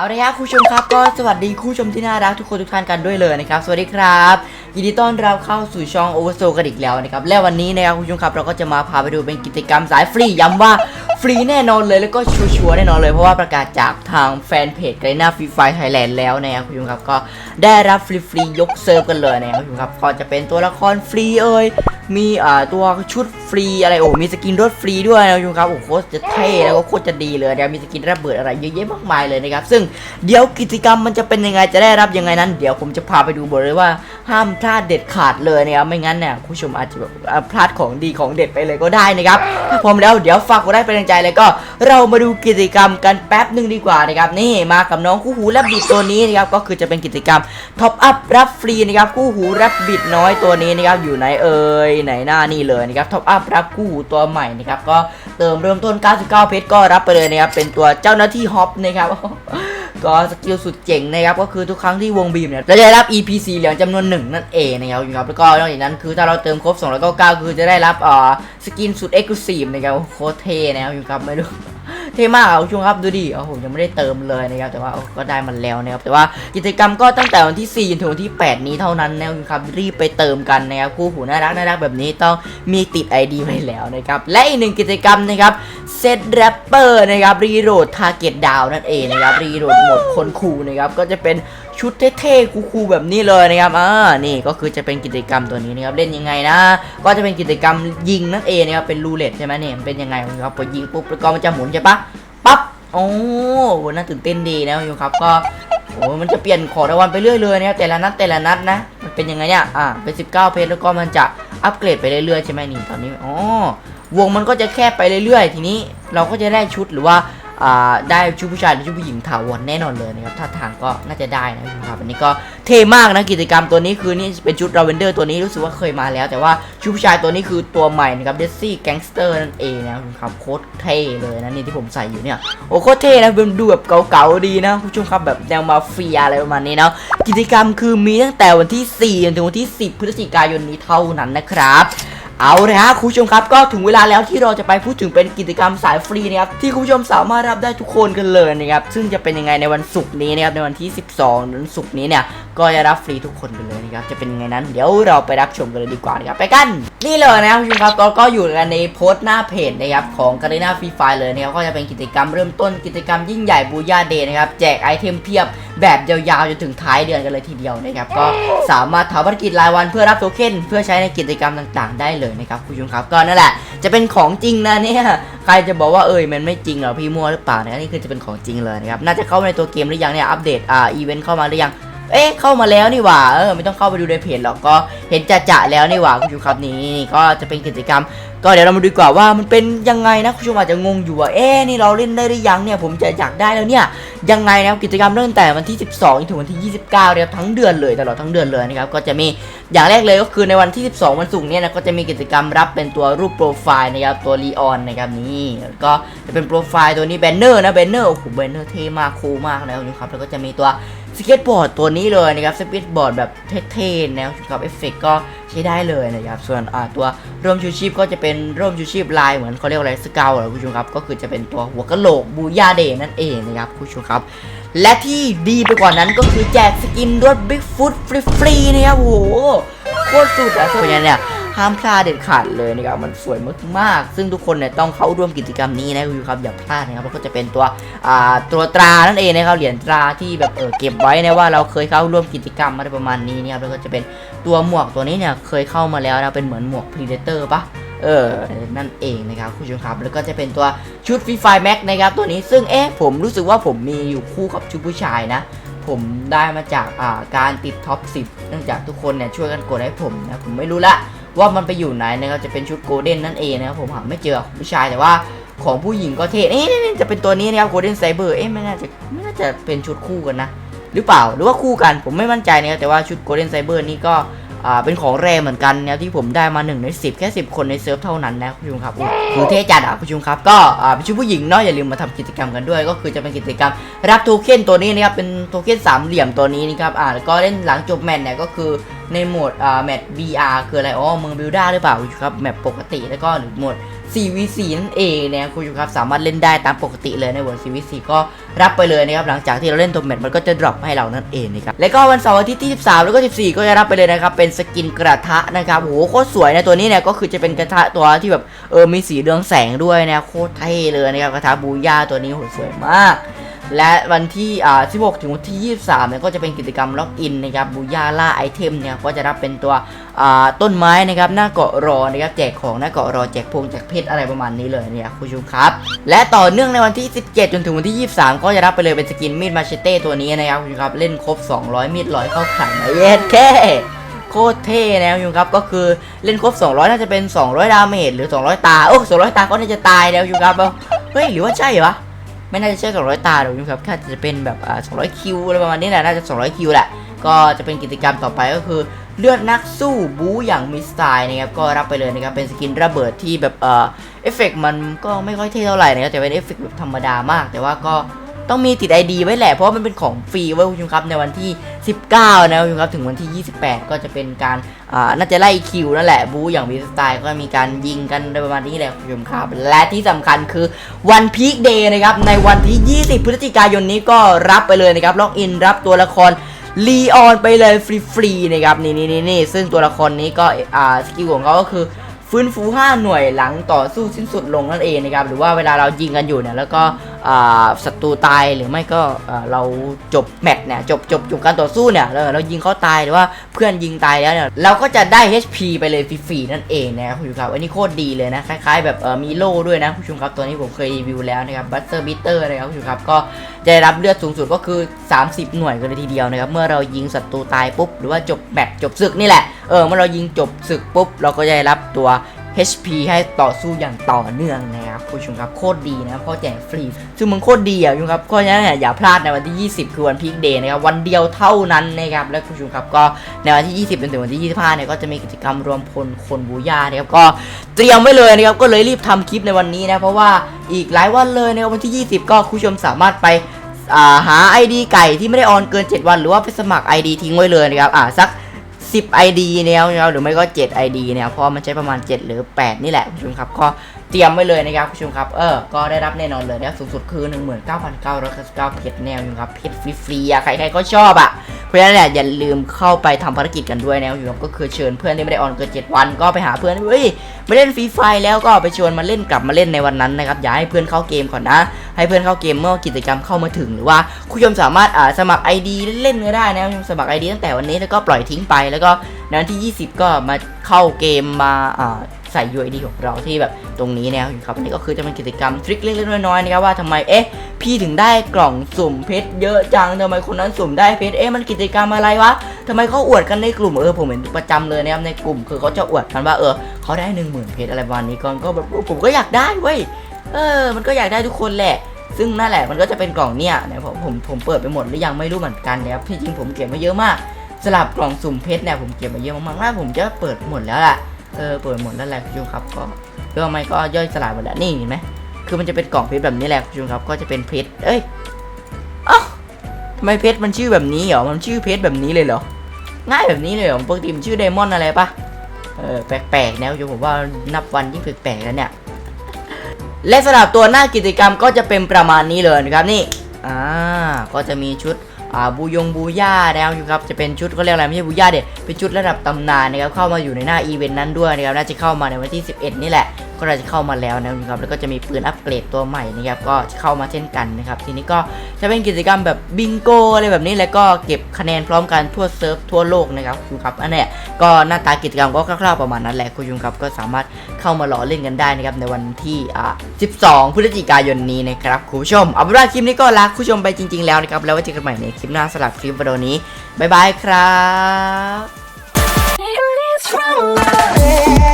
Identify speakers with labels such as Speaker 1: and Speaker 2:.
Speaker 1: เอาละครับคุณผู้ชมครับก็สวัสดีคุณผู้ชมที่น่ารักทุกคนทุกท่านกันด้วยเลยนะครับสวัสดีครับยินดีต้อนรับเข้าสู่ช่องโอเวอร์โซกันอีกแล้วนะครับและวันนี้นะครับคุณผู้ชมครับเราก็จะมาพาไปดูเป็นกิจกรรมสายฟรีย้ำว่า ฟรีแน่นอนเลยแล้วก็ชัวร์แน่นอนเลยเพราะว่าประกาศจากทางแฟนเพจไกน่าฟรีไฟไทยแลนด์แล้วนะครับคุณผู้ชมครับก็ได้รับฟรีๆยกเซิร์ฟกันเลยนะครับคุณผู้ชมครับก็จะเป็นตัวละครฟรีเอ่ยมีอ่าตัวชุดฟรีอะไรโอ้มีสกินรถฟรีด้วยนะคุณผู้ชมครับโอ้โคตรจะเท่แล้วก็โคตรจะดีเลยนะมีสกินระเบิดอะไรเยอะแยะมากมายเลยนะครับซึ่งเดี๋ยวกิจกรรมมันจะเป็นยังไงจะได้รับยังไงนั้น เดี๋ยวผมจะพาไปดูบอกเลยว่าห้ามพลาดเด็ดขาดเลยนะครับไม่งั้นเนี่ยคุณผู้ชมอาจจะแบบพลาดของดีของเด็ดไปเลยก็ได้นะครับถ้าพร้อมแล้วเดี๋ยวฝากกดไลค์เป็นกำลังใจเลยก็เรามาดูกิจกรรมกันแป๊บหนึ่งดีกว่านะครับนี่มากับน้องคู่หูแรบบิดตัวนี้นะครับก็คือจะเป็นกิจกรรมท็อปอัพรับฟรีนะครับคู่หูรับบิดน้อยตัวนี้นะครับอยู่ไหนเอ่ยไหนหน้านี่เลยนะครับท็อปอัพรับคู่หูตัวใหม่นะครับก็เติมเริ่มต้น 99 เพชรก็รับไปเลยนะครับเป็นตัวเจ้าหน้าที่ฮอปนะครับ ก็สกิลสุดเจ๋งนะครับก็คือทุกครั้งที่วงบีมเนี่ยจะได้รับ EP สีเหลืองจำนวนหนึ่งนั่นเองนะครับครับแล้วก็นอกจากนั้นคือถ้าเราเติมครบ299คือจะได้รับอ่าสกินสุดเอ็กซ์คลูซีฟนะครับโคตรเท่นะครับอยู่ครับไม่รู้ เท่มากอะคุณผู้ชมครับดูดิโอ้โหยังไม่ได้เติมเลยนะครับแต่ว่าก็ได้มันแล้วนะครับแต่ว่ากิจกรรมก็ตั้งแต่วันที่4จนถึงวันที่ 8 นี้เท่านั้นนะครับคุณผู้ชมครับรีบไปเติมกันนะครับคู่หูน่ารักน่ารักแบบนี้ต้องมีติด ID ไว้แล้วนะครับและอีกหนึ่งกิจกรรมนะครับเซตแรปเปอร์นะครับรีโหลดทาร์เก็ตดาวนั่นเองนะครับรีโหลดหมดคนคูนะครับก็จะเป็น ชุดเท่ๆคูลๆแบบนี้เลยนะครับอ่านี่ก็คือจะเป็นกิจกรรมตัวนี้นะครับเล่นยังไงนะ ก็จะเป็นกิจกรรมยิงนั่นเองนะครับเป็นรูเล็ตใช่ไหมเนี่ยเป็นยังไงครับพอยิงปุ๊บแล้วก็มันจะหมุนใช่ปะปั๊บโอ้โหน่าตื่นเต้นดีนะคุณผู้ชมครับก็โอ้มันจะเปลี่ยนของรางวัลไปเรื่อยเลยนะครับแต่ละนัดแต่ละนัดนะ มันเป็นยังไงเนี่ยอ่าเป็น 19 เพชรแล้วก็มันจะอัปเกรดไปเรื่อยๆใช่ไหมนี่ตอนนี้อ๋อวงมันก็จะแคบไปเรื่อยๆ ทีนี้เราก็จะได้ชุดหรือว่า ได้ชุดผู้ชายหรือชุดผู้หญิงถาวรแน่นอนเลยนะครับถ้าทางก็น่าจะได้นะครับอันนี้ก็เท่มากนะกิจกรรมตัวนี้คือนี่เป็นชุดราเวนเดอร์ตัวนี้รู้สึกว่าเคยมาแล้ว แต่ว่าชุดผู้ชายตัวนี้คือตัวใหม่นะครับเดซี่แก๊งสเตอร์นั่นเองนะครับโคตรเท่เลยนะนี่ที่ผมใส่อยู่เนี่ยโอ้โคตรเท่นะเป็นดูแบบเก่าๆดีนะคุณผู้ชมครับแบบแนวมาเฟียอะไรประมาณนี้เนาะกิจกรรมคือมีตั้งแต่วันที่4จนถึงวันที่ 10 พฤศจิกายนนี้เท่านั้นนะครับ เอาเลยฮะคุณผู้ชมครับก็ถึงเวลาแล้วที่เราจะไปพูดถึงเป็นกิจกรรมสายฟรีนะครับที่คุณผู้ชมสามารถรับได้ทุกคนกันเลยนะครับซึ่งจะเป็นยังไงในวันศุกร์นี้นะครับในวันที่ 12วันศุกร์นี้เนี่ยก็จะรับฟรีทุกคนกันเลยนะครับจะเป็นยังไงนั้นเดี๋ยวเราไปรับชมกันเลยดีกว่านะครับไปกัน นี่เลยนะครับคุณผู้ชมครับก็ก็อยู่กันในโพสต์หน้าเพจนะครับของการ e นาฟรีไฟเลยนะครับก็จะเป็นกิจกรรมเริ่มต้นกิจกรรมยิ่งใหญ่บูย่าเดย์นะครับแจกไอเทมเพียบแบบยาวๆจนถึงท้ายเดือนกันเลยทีเดียวนะครับก็สามารถทำภารกิจรายวันเพื่อรับโทเค็นเพื่อใช้ในกิจกรรมต่าง ๆ ได้เลยนะครับคุณผู้ชมครับก็นั่นแหละ จะเป็นของจริงนะเนี่ยใครจะบอกว่าเอ้ยมันไม่จริงเหรอพี่มั่วหรือเปล่าเนี่ยนี่คือจะเป็นของจริงเลยนะครับน่าจะเข้าในตัวเกมหรือยังเนี่ยอัปเดตอ่าอีเวนต์เข้ามาหรือยัง เอ๊ะเข้ามาแล้วนี่หว่าเออไม่ต้องเข้าไปดูในเพจหรอกก็เห็นจะจะแล้วนี่หว่าคุณผู้ชมครับนี่ก็จะเป็นกิจกรรม ก็เดี๋ยวเรามาดูกว่าว่ามันเป็นยังไงนะคุณผู้ชมอาจจะงงอยู่ว่าเอ๊ะนี่เราเล่นได้หรือยังเนี่ยผมจะอยากได้แล้วเนี่ยยังไงนะกิจกรรมเริ่มตั้งแต่วันที่ 12ถึงวันที่ 29เนี่ยครับทั้งเดือนเลยตลอดทั้งเดือนเลยนะครับก็จะมีอย่างแรกเลยก็คือในวันที่ 12 วันศุกร์เนี่ยนะก็จะมีกิจกรรมรับเป็นตัวรูปโปรไฟล์นะครับตัวลีออนนะครับนี่ก็จะเป็นโปรไฟล์ตัวนี้แบนเนอร์นะแบนเนอร์โอ้โหแบนเนอร์เท่มากคูลมากนะครับแล้วก็จะมีตัว สเก็ตบอร์ดตัวนี้เลยนะครับสเก็ตบอร์ดแบบเท่ๆนะครับเอฟเฟกก็ใช้ได้เลยนะครับ ส่วนตัวร่มชูชีพก็จะเป็นร่มชูชีพลายเหมือนเขาเรียกอะไรสเกลเหรอคุณผู้ชมครับ ก็คือจะเป็นตัวหัวกะโหลกบูยาเดนั่นเองนะครับคุณผู้ชมครับ และที่ดีไปกว่านั้นก็คือแจกสกินรถ Bigfoot ฟรีๆนะครับโหโคตรสุดอะเพราะฉะนั้นเนี่ย ห้ามพลาดเด็ดขาดเลยนะครับมันสวยมากๆ ซึ่งทุกคนเนี่ยต้องเข้าร่วมกิจกรรมนี้นะคุณผู้ชมครับอย่าพลาดนะครับแล้วก็จะเป็นตัวอ่าตัวตรานั่นเองนะครับเหรียญตราที่แบบเออเก็บไว้นะว่าเราเคยเข้าร่วมกิจกรรมอะไรประมาณนี้นะครับแล้วก็จะเป็นตัวหมวกตัวนี้เนี่ยเคยเข้ามาแล้วนะเป็นเหมือนหมวก Predator ปะเออ นั่นเองนะครับคุณผู้ชมครับ แล้วก็จะเป็นตัวชุดฟรีไฟแม็กนะครับตัวนี้ซึ่งเอ๊ะผมรู้สึกว่าผมมีอยู่คู่กับชุดผู้ชายนะ ผมได้มาจากอ่าการติดท็อป 10 เนื่องจากทุกคนเนี่ยช่วยกันกดให้ผมนะ ผมไม่รู้ละ ว่ามันไปอยู่ไหนนะครับจะเป็นชุดโกลเด้นนั่นเองนะครับผมหาไม่เจอของผู้ชายแต่ว่าของผู้หญิงก็เท่เอ๊ะจะเป็นตัวนี้นะครับโกลเด้นไซเบอร์เอ๊ะไม่น่าจะไม่น่าจะเป็นชุดคู่กันนะ หรือเปล่าหรือว่าคู่กันผมไม่มั่นใจนะครับแต่ว่าชุดโกลเด้นไซเบอร์นี่ก็อ่าเป็นของแรเหมือนกันนะที่ผมได้มา1ใน10 แค่ 10 คนในเซิร์ฟเท่านั้นนะคุณผู้ชมครับคือเท่จัดอะคุณผู้ชมครับ ก็อ่าเป็นชุดผู้หญิงเนาะอย่าลืมมาทำกิจกรรมกันด้วย ก็คือจะเป็นกิจกรรม รับโทเค็นตัวนี้นะครับเป็นโทเค็นสามเหลี่ยมตัวนี้นะครับอ่าแล้วก็เล่นหลังจบแมตช์เนี่ยก็คือ ในโหมดอ่าแมต VR คืออะไรอ๋อเมืองบิลดาหรือเปล่าคุณผู้ชมครับแมปปกติแล้วก็หรือโหมด 4v4 นั่นเองนะคุณผู้ชมครับสามารถเล่นได้ตามปกติเลยในโหมด 4v4 ก็รับไปเลยนะครับหลังจากที่เราเล่นตัวแมตมันก็จะดรอปให้เรานั่นเองนะครับแล้วก็วันเสาร์อาทิตย์ที่ 13 แล้วก็ 14 ก็จะรับไปเลยนะครับเป็นสกินกระทะนะครับโหโคตรสวยนะตัวนี้เนี่ยก็คือจะเป็นกระทะตัวที่แบบเออมีสีเรืองแสงด้วยนะโคตรเท่เลยนะครับกระทะบูย่าตัวนี้โหสวยมาก และวันที่อ่า16 ถึงวันที่ 23เนี่ยก็จะเป็นกิจกรรมล็อกอินนะครับบูย่าล่าไอเทมเนี่ยก็จะรับเป็นตัวอ่าต้นไม้นะครับหน้าเกาะรอนะครับแจกของหน้าเกาะรอแจกพวงแจกเพชรอะไรประมาณนี้เลยเนี่ยคุณผู้ชมครับ และต่อเนื่องในวันที่ 17 จนถึงวันที่ 23 ก็จะรับไปเลยเป็นสกินมีดมาเชเต้ตัวนี้นะครับคุณผู้ชมครับเล่นครบ 200 มีดร้อยเข้าขันนะเย็ดแค่โคตรเท่นะคุณครับก็คือเล่นครบ 200 น่าจะเป็น 200 ดาเมจหรือ 200 ตา โอ้200 ตาก็น่าจะตายแล้วคุณครับเอาเฮ้ยหรือว่าใช่เหรอ ไม่น่าจะใช่ 200 ตาหรอกนะครับแค่จะเป็นแบบอ่า200 คิวอะไรประมาณนี้แหละน่าจะ 200 คิวแหละ ก็จะเป็นกิจกรรมต่อไปก็คือเลือดนักสู้บู๊อย่างมีสไตล์นะครับก็รับไปเลยนะครับเป็นสกินระเบิดที่แบบเอ่อเอฟเฟกต์มันก็ไม่ค่อยเท่เท่าไหร่นะครับแต่เป็นเอฟเฟกต์แบบธรรมดามาก แต่ว่าก็ต้องมีติด ID ไว้แหละเพราะว่ามันเป็นของฟรีไว้คุณผู้ชมครับในวันที่ 19 นะคุณผู้ชมครับถึงวันที่ 28 ก็จะเป็นการ น่าจะไล่คิวนั่นแหละบู๊อย่างมีสไตล์ก็มีการยิงกันโดยประมาณนี้แหละคุณผู้ชมครับ และที่สำคัญคือวันพีคเดย์นะครับ ในวันที่ 20 พฤศจิกายนนี้ก็รับไปเลยนะครับล็อกอินรับตัวละครลีออนไปเลยฟรีๆนะครับนี่นี่นี่นี่ซึ่งตัวละครนี้ก็อ่าสกิลของเขาก็คือฟื้นฟู 5 หน่วยหลังต่อสู้สิ้นสุดลงนั่นเองนะครับหรือว่าเวลาเรายิงกันอยู่เนี่ยแล้วก็อ่า ศัตรูตายหรือไม่ก็เราจบแมตช์เนี่ยจบจบจบการต่อสู้เนี่ยเราเรายิงเขาตายหรือว่าเพื่อนยิงตายแล้วเนี่ยเราก็จะได้ HP ไปเลยฟรีๆนั่นเองนะครับคุณผู้ชมครับอันนี้โคตรดีเลยนะคล้ายๆแบบมีโล่ด้วยนะคุณผู้ชมครับตัวนี้ผมเคยรีวิวแล้วนะครับบัตเตอร์บิเตอร์นะครับคุณผู้ชมครับก็จะได้รับเลือดสูงสุดก็คือ 30 หน่วยกันเลยทีเดียวนะครับเมื่อเรายิงศัตรูตายปุ๊บหรือว่าจบแมตช์จบศึกนี่แหละเออเมื่อเรายิงจบศึกปุ๊บเราก็จะได้รับตัว HP ให้ต่อสู้อย่างต่อเนื่องนะครับคุณผู้ชมครับโคตรดีนะเพราะแจกฟรีซึ่งมันโคตรดีอะคุณครับเพราะฉะนั้นเนี่ยอย่าพลาดในวันที่ 20 คือวันพีคเดย์นะครับวันเดียวเท่านั้นนะครับและคุณผู้ชมครับก็ในวันที่ 20จนถึงวันที่ 25เนี่ยก็จะมีกิจกรรมรวมพลคนบูย่านะครับก็เตรียมไว้เลยนะครับก็เลยรีบทำคลิปในวันนี้นะเพราะว่าอีกหลายวันเลยในวันที่ 20 ก็คุณผู้ชมสามารถไปาหา ID ไก่ที่ไม่ได้ออนเกิน 7 วัน หรือว่าไปสมัคร ID ทิ้งไว้เลยนะครับอ่าสัก 10 ID แนวนะครับหรือไม่ก็ 7 ID เนี่ยเพราะมันใช้ประมาณ 7 หรือ 8 นี่แหละคุณผู้ชมครับก็เตรียมไว้เลยนะครับคุณผู้ชมครับเออก็ได้รับแน่นอนเลยนะครับสูงสุดคือ 19,999เพชรแนวอยู่ครับเพชรฟรีๆใครๆก็ชอบอะ เพราะฉะนั้นเนี่ยอย่าลืมเข้าไปทำภารกิจกันด้วยนะครับคุณผู้ชมก็คือเชิญเพื่อนที่ไม่ได้ออนเกิน7วัน ก็ไปหาเพื่อนเฮ้ยไม่เล่นฟรีไฟแล้วก็ไปชวนมาเล่นกลับมาเล่นในวันนั้นนะครับอย่าให้เพื่อนเข้าเกมก่อนนะ ให้เพื่อนเข้าเกมเมื่อกิจกรรมเข้ามาถึงหรือว่าคุณผู้ชมสามารถอ่าสมัคร ID เล่นก็ได้นะครับสมัคร ID ตั้งแต่วันนี้แล้วก็ปล่อยทิ้งไปแล้วก็ในวันที่ 20 ก็มาเข้าเกมมาอ่า ใส่ UID ของเราที่แบบตรงนี้นะครับนนี้ก็คือจะเป็นกิจกรรมทริคเล็กๆน้อยๆนะครับว่าทำไมเอ๊ะพี่ถึงได้กล่องสุ่มเพชรเยอะจังทำไมคนนั้นสุ่มได้เพชรเอ๊ะมันกิจกรรมอะไรวะทำไมเขาอวดกันในกลุ่มเออผมเห็นประจำเลยนะครับในกลุ่มคือเขาจะอวดกันว่าเออเขาได้หนึ่งหมื่นเพชรอะไรประมาณนี้ก่อนก็แบบผมก็อยากได้เว้ยเออ มันก็อยากได้ทุกคนแหละซึ่งนั่นแหละมันก็จะเป็นกล่องเนี่ยนี่ยผมผมผมเปิดไปหมดหรือยังไม่รู้เหมือนกันนะครับที่จริงผมเก็บมาเยอะมากสลับกล่องสุ่มเพชรเนี่ยผมเก็บมาเยอะมากๆน่าผมจะเปิดหมดแล้วแหละ เออเปิดหมดแล้วแหละคุณผู้ชมครับก็เรื่องไม่ก็ย่อยสลายหมดแล้วนี่เห็นไหมคือมันจะเป็นกล่องเพชรแบบนี้แหละคุณผู้ชมครับก็จะเป็นเพชรเอ้ยเอ้าทำไมเพชรมันชื่อแบบนี้เหรอมันชื่อเพชรแบบนี้เลยเหรอง่ายแบบนี้เลยเหรอปกติมันชื่อไดมอนด์อะไรปะเออแปลกๆนะคุณผู้ชมผมว่านับวันยิ่งแปลกๆแล้วเนี่ยและสำหรับตัวหน้ากิจกรรมก็จะเป็นประมาณนี้เลยนะครับนี่อ่าก็จะมีชุด บูยงบูย่าแล้วครับจะเป็นชุดเขาเรียกอะไรไม่ใช่บูย่าเด็ดเป็นชุดระดับตำนานนะครับเข้ามาอยู่ในหน้าอีเวนต์นั้นด้วยนะครับน่าจะเข้ามาในวันที่ 11 นี่แหละ ก็จะเข้ามาแล้วนะครับแล้วก็จะมีปืนอัปเกรดตัวใหม่นะครับก็จะเข้ามาเช่นกันนะครับทีนี้ก็จะเป็นกิจกรรมแบบบิงโกอะไรแบบนี้แล้วก็เก็บคะแนนพร้อมกันทั่วเซิร์ฟทั่วโลกนะครับคุณครับอันนี้ก็หน้าตากิจกรรมก็คร่าวๆประมาณนั้นแหละคุณยุงครับก็สามารถเข้ามาหล่อเล่นกันได้นะครับในวันที่อ่า12 พฤศจิกายนนี้นะครับคุณผู้ชมเอาเป็นว่าคลิปนี้ก็ลาคุณผู้ชมไปจริง ๆแล้วนะครับแล้วไว้เจอกันใหม่ในคลิปหน้าสำหรับคลิปวิดีโอนี้บ๊ายบายครับ
Speaker 2: It's from love.